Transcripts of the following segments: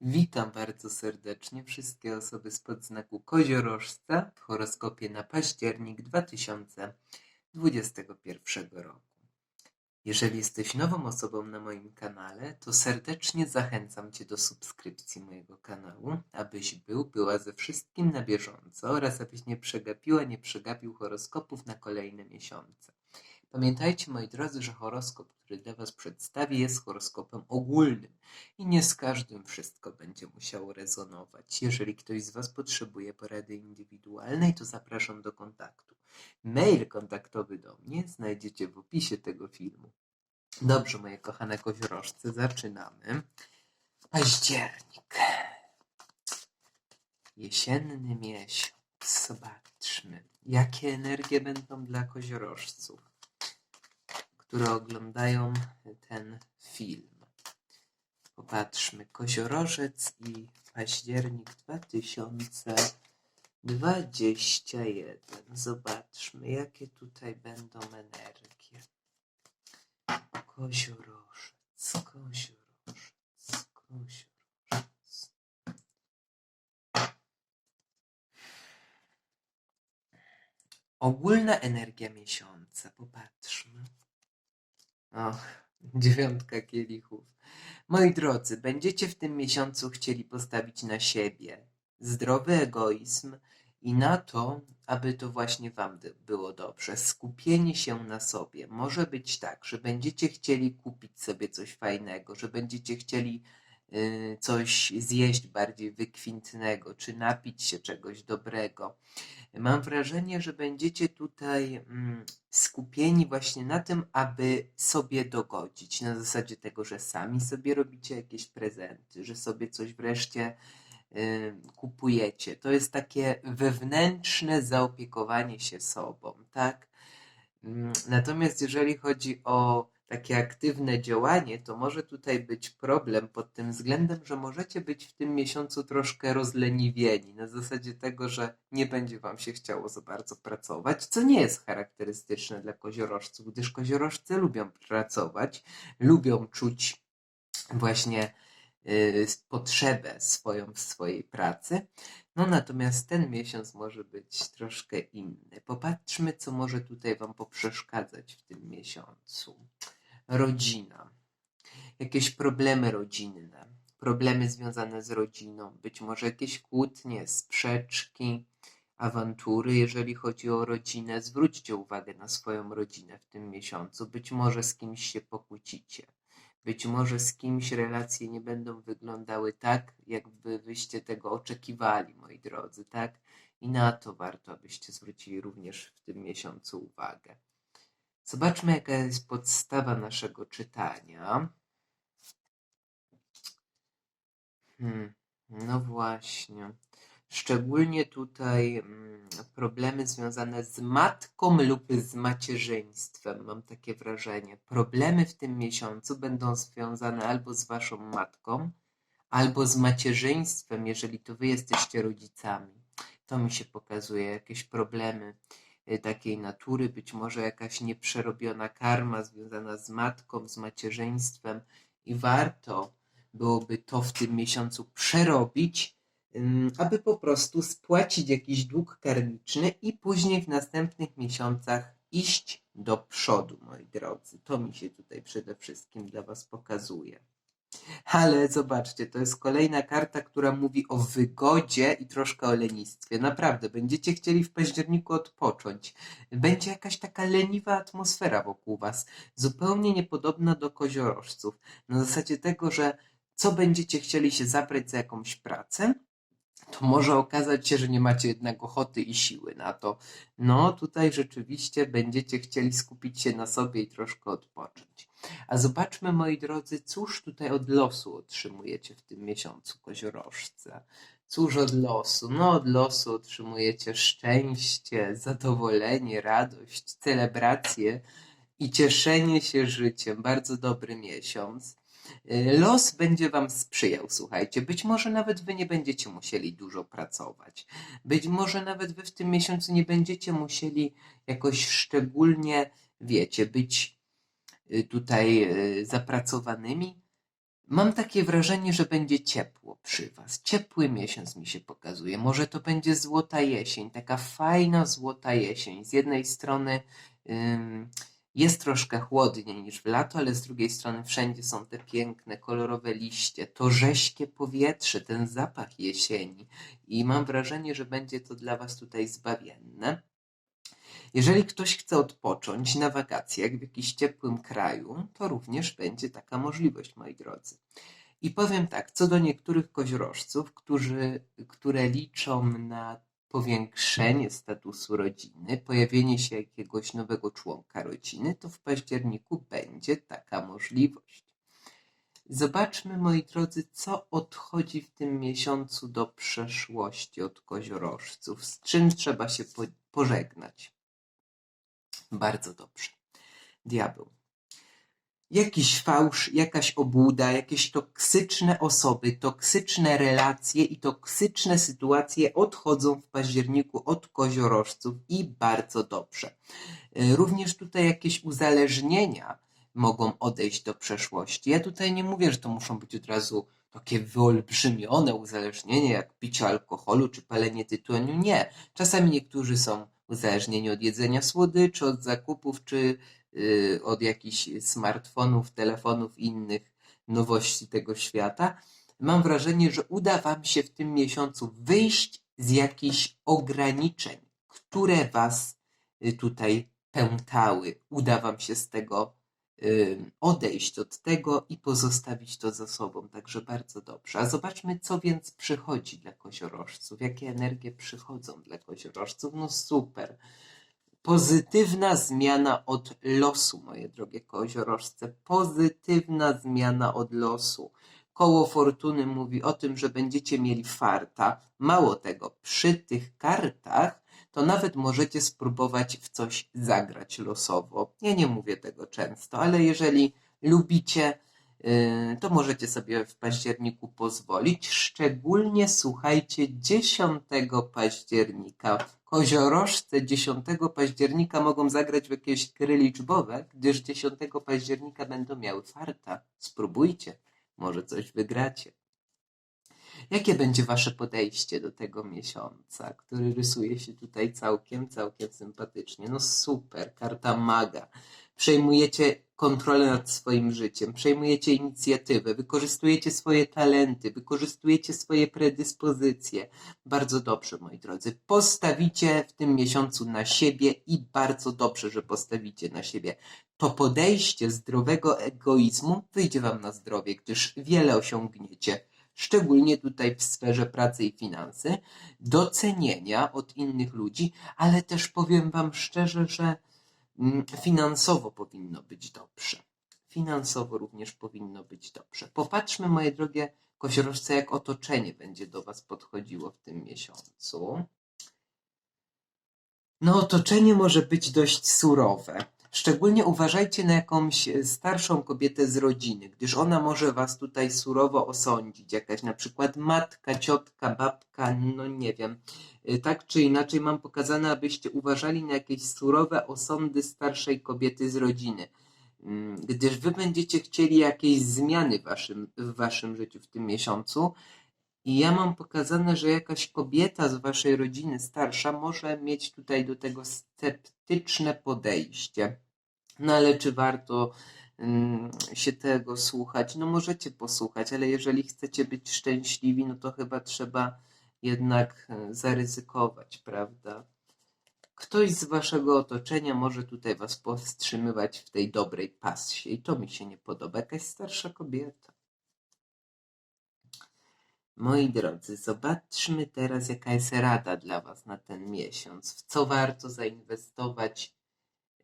Witam bardzo serdecznie wszystkie osoby spod znaku koziorożca w horoskopie na październik 2021 roku. Jeżeli jesteś nową osobą na moim kanale, to serdecznie zachęcam Cię do subskrypcji mojego kanału, abyś był, była ze wszystkim na bieżąco oraz abyś nie przegapiła, nie przegapił horoskopów na kolejne miesiące. Pamiętajcie, moi drodzy, że horoskop, który dla Was przedstawię, jest horoskopem ogólnym i nie z każdym wszystko będzie musiało rezonować. Jeżeli ktoś z Was potrzebuje porady indywidualnej, to zapraszam do kontaktu. Mail kontaktowy do mnie znajdziecie w opisie tego filmu. Dobrze, moje kochane koziorożce, zaczynamy. Październik. Jesienny miesiąc. Zobaczmy, jakie energie będą dla koziorożców, które oglądają ten film. Popatrzmy, koziorożec i październik 2021. Zobaczmy, jakie tutaj będą energie. Koziorożec, koziorożec, koziorożec. Ogólna energia miesiąca, popatrzmy. Och, dziewiątka kielichów. Moi drodzy, będziecie w tym miesiącu chcieli postawić na siebie zdrowy egoizm i na to, aby to właśnie Wam było dobrze. Skupienie się na sobie. Może być tak, że będziecie chcieli kupić sobie coś fajnego, że będziecie chcieli coś zjeść bardziej wykwintnego, czy napić się czegoś dobrego. Mam wrażenie, że będziecie tutaj mm, skupieni właśnie na tym, aby sobie dogodzić. Na zasadzie tego, że sami sobie robicie jakieś prezenty, że sobie coś wreszcie y, kupujecie. To jest takie wewnętrzne zaopiekowanie się sobą, tak? Mm, Natomiast jeżeli chodzi o takie aktywne działanie, to może tutaj być problem pod tym względem, że możecie być w tym miesiącu troszkę rozleniwieni, na zasadzie tego, że nie będzie Wam się chciało za bardzo pracować, co nie jest charakterystyczne dla koziorożców, gdyż koziorożcy lubią pracować, lubią czuć właśnie y, potrzebę swoją w swojej pracy. No natomiast ten miesiąc może być troszkę inny. Popatrzmy, co może tutaj Wam poprzeszkadzać w tym miesiącu. Rodzina. Jakieś problemy rodzinne, problemy związane z rodziną, być może jakieś kłótnie, sprzeczki, awantury, jeżeli chodzi o rodzinę. Zwróćcie uwagę na swoją rodzinę w tym miesiącu. Być może z kimś się pokłócicie. Być może z kimś relacje nie będą wyglądały tak, jakby wyście tego oczekiwali, moi drodzy, tak? I na to warto, abyście zwrócili również w tym miesiącu uwagę. Zobaczmy, jaka jest podstawa naszego czytania. Hmm, no właśnie. Szczególnie tutaj mm, problemy związane z matką lub z macierzyństwem, mam takie wrażenie. Problemy w tym miesiącu będą związane albo z waszą matką, albo z macierzyństwem, jeżeli to wy jesteście rodzicami. To mi się pokazuje, jakieś problemy takiej natury, być może jakaś nieprzerobiona karma związana z matką, z macierzyństwem i warto byłoby to w tym miesiącu przerobić, aby po prostu spłacić jakiś dług karmiczny i później w następnych miesiącach iść do przodu, moi drodzy. To mi się tutaj przede wszystkim dla Was pokazuje. Ale zobaczcie, to jest kolejna karta, która mówi o wygodzie i troszkę o lenistwie. Naprawdę, będziecie chcieli w październiku odpocząć. Będzie jakaś taka leniwa atmosfera wokół Was, zupełnie niepodobna do koziorożców. Na zasadzie tego, że co będziecie chcieli się zabrać za jakąś pracę, to może okazać się, że nie macie jednak ochoty i siły na to. No, tutaj rzeczywiście będziecie chcieli skupić się na sobie i troszkę odpocząć. A zobaczmy, moi drodzy, cóż tutaj od losu otrzymujecie w tym miesiącu koziorożce. Cóż od losu? No, od losu otrzymujecie szczęście, zadowolenie, radość, celebrację i cieszenie się życiem. Bardzo dobry miesiąc. Los będzie Wam sprzyjał, słuchajcie. Być może nawet Wy nie będziecie musieli dużo pracować. Być może nawet Wy w tym miesiącu nie będziecie musieli jakoś szczególnie, wiecie, być y, tutaj y, zapracowanymi. Mam takie wrażenie, że będzie ciepło. przy Was. Ciepły miesiąc mi się pokazuje. Może to będzie złota jesień, taka fajna złota jesień. Z jednej strony jest troszkę chłodniej niż w lato, ale z drugiej strony wszędzie są te piękne, kolorowe liście, to rześkie powietrze, ten zapach jesieni. I mam wrażenie, że będzie to dla Was tutaj zbawienne. Jeżeli ktoś chce odpocząć na wakacjach w jakimś ciepłym kraju, to również będzie taka możliwość, moi drodzy. I powiem tak, co do niektórych koziorożców, którzy, które liczą na powiększenie statusu rodziny, pojawienie się jakiegoś nowego członka rodziny, to w październiku będzie taka możliwość. Zobaczmy, moi drodzy, co odchodzi w tym miesiącu do przeszłości od koziorożców, z czym trzeba się po- pożegnać. Bardzo dobrze. Diabeł. Jakiś fałsz, jakaś obłuda, jakieś toksyczne osoby, toksyczne relacje i toksyczne sytuacje odchodzą w październiku od koziorożców i bardzo dobrze. Y, Również tutaj jakieś uzależnienia mogą odejść do przeszłości. Ja tutaj nie mówię, że to muszą być od razu takie wyolbrzymione uzależnienia, jak picie alkoholu czy palenie tytoniu. Nie. Czasami niektórzy są uzależnieni od jedzenia słodyczy, od zakupów czy od jakichś smartfonów, telefonów innych nowości tego świata. Mam wrażenie, że uda Wam się w tym miesiącu wyjść z jakichś ograniczeń, które Was y, tutaj pętały. Uda Wam się z tego y, odejść od tego i pozostawić to za sobą. Także bardzo dobrze. A zobaczmy, co więc przychodzi dla koziorożców. Jakie energie przychodzą dla koziorożców? No super. Pozytywna zmiana od losu, moje drogie koziorożce. Pozytywna zmiana od losu. Koło fortuny mówi o tym, że będziecie mieli farta. Mało tego, przy tych kartach to nawet możecie spróbować w coś zagrać losowo. Ja nie mówię tego często, ale jeżeli lubicie, to możecie sobie w październiku pozwolić. Szczególnie słuchajcie 10 października. Koziorożce 10 października mogą zagrać w jakieś gry liczbowe, gdyż 10 października będą miały farta. Spróbujcie, może coś wygracie. Jakie będzie wasze podejście do tego miesiąca, który rysuje się tutaj całkiem, całkiem sympatycznie? No super, karta maga. Przejmujecie kontrolę nad swoim życiem, przejmujecie inicjatywę, wykorzystujecie swoje talenty, wykorzystujecie swoje predyspozycje. Bardzo dobrze, moi drodzy. Postawicie w tym miesiącu na siebie i bardzo dobrze, że postawicie na siebie. To podejście zdrowego egoizmu wyjdzie wam na zdrowie, gdyż wiele osiągniecie szczególnie tutaj w sferze pracy i finansy, docenienia od innych ludzi, ale też powiem Wam szczerze, że finansowo powinno być dobrze. Finansowo również powinno być dobrze. Popatrzmy, moje drogie koziorożce, jak otoczenie będzie do Was podchodziło w tym miesiącu. No, otoczenie może być dość surowe. Szczególnie uważajcie na jakąś e, starszą kobietę z rodziny, gdyż ona może was tutaj surowo osądzić. Jakaś na przykład matka, ciotka, babka, no nie wiem. E, Tak czy inaczej mam pokazane, abyście uważali na jakieś surowe osądy starszej kobiety z rodziny. Mm, Gdyż wy będziecie chcieli jakiejś zmiany w waszym, w waszym życiu w tym miesiącu. I ja mam pokazane, że jakaś kobieta z waszej rodziny starsza może mieć tutaj do tego sceptyczne podejście. No ale czy warto mm, się tego słuchać? No możecie posłuchać, ale jeżeli chcecie być szczęśliwi, no to chyba trzeba jednak e, zaryzykować, prawda? Ktoś z waszego otoczenia może tutaj was powstrzymywać w tej dobrej passie i to mi się nie podoba. Jakaś starsza kobieta. Moi drodzy, zobaczmy teraz, jaka jest rada dla Was na ten miesiąc. W co warto zainwestować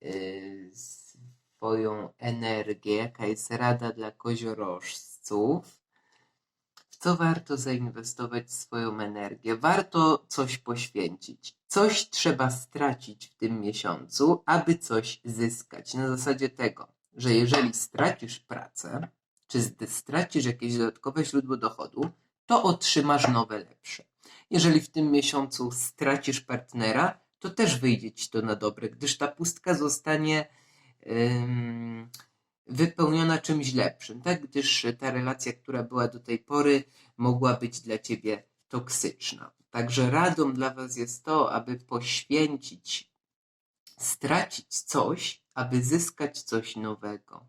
yy, swoją energię, jaka jest rada dla koziorożców. W co warto zainwestować swoją energię? Warto coś poświęcić. Coś trzeba stracić w tym miesiącu, aby coś zyskać. Na zasadzie tego, że jeżeli stracisz pracę, czy stracisz jakieś dodatkowe źródło dochodu, to otrzymasz nowe, lepsze. Jeżeli w tym miesiącu stracisz partnera, to też wyjdzie ci to na dobre, gdyż ta pustka zostanie wypełniona czymś lepszym, tak? Gdyż ta relacja, która była do tej pory, mogła być dla ciebie toksyczna. Także radą dla was jest to, aby poświęcić, stracić coś, aby zyskać coś nowego.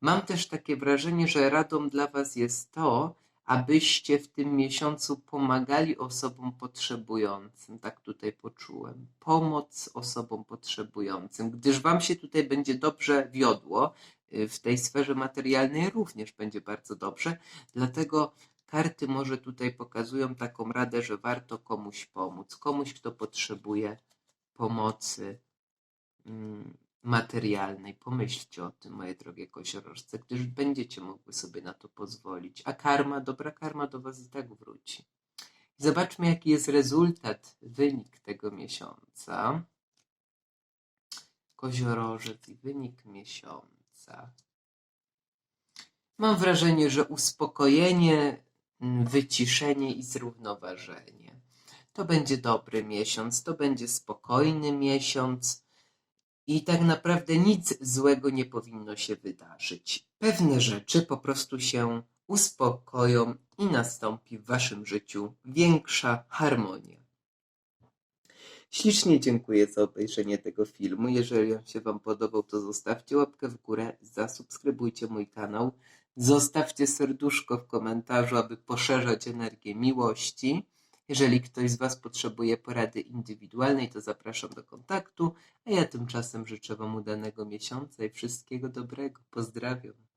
Mam też takie wrażenie, że radą dla was jest to, abyście w tym miesiącu pomagali osobom potrzebującym. Tak tutaj poczułem. Pomoc osobom potrzebującym, gdyż wam się tutaj będzie dobrze wiodło. y, W tej sferze materialnej również będzie bardzo dobrze. Dlatego karty może tutaj pokazują taką radę, że warto komuś pomóc. Komuś, kto potrzebuje pomocy mm, materialnej. Pomyślcie o tym, moje drogie koziorożce, gdyż będziecie mogły sobie na to pozwolić. A karma, dobra karma do Was i tak wróci. Zobaczmy, jaki jest rezultat, wynik tego miesiąca. Koziorożec i wynik miesiąca. Mam wrażenie, że uspokojenie, wyciszenie i zrównoważenie. To będzie dobry miesiąc, to będzie spokojny miesiąc i tak naprawdę nic złego nie powinno się wydarzyć. Pewne rzeczy po prostu się uspokoją i nastąpi w Waszym życiu większa harmonia. Ślicznie dziękuję za obejrzenie tego filmu. Jeżeli on się Wam podobał, to zostawcie łapkę w górę, zasubskrybujcie mój kanał, zostawcie serduszko w komentarzu, aby poszerzać energię miłości. Jeżeli ktoś z Was potrzebuje porady indywidualnej, to zapraszam do kontaktu, a ja tymczasem życzę Wam udanego miesiąca i wszystkiego dobrego. Pozdrawiam.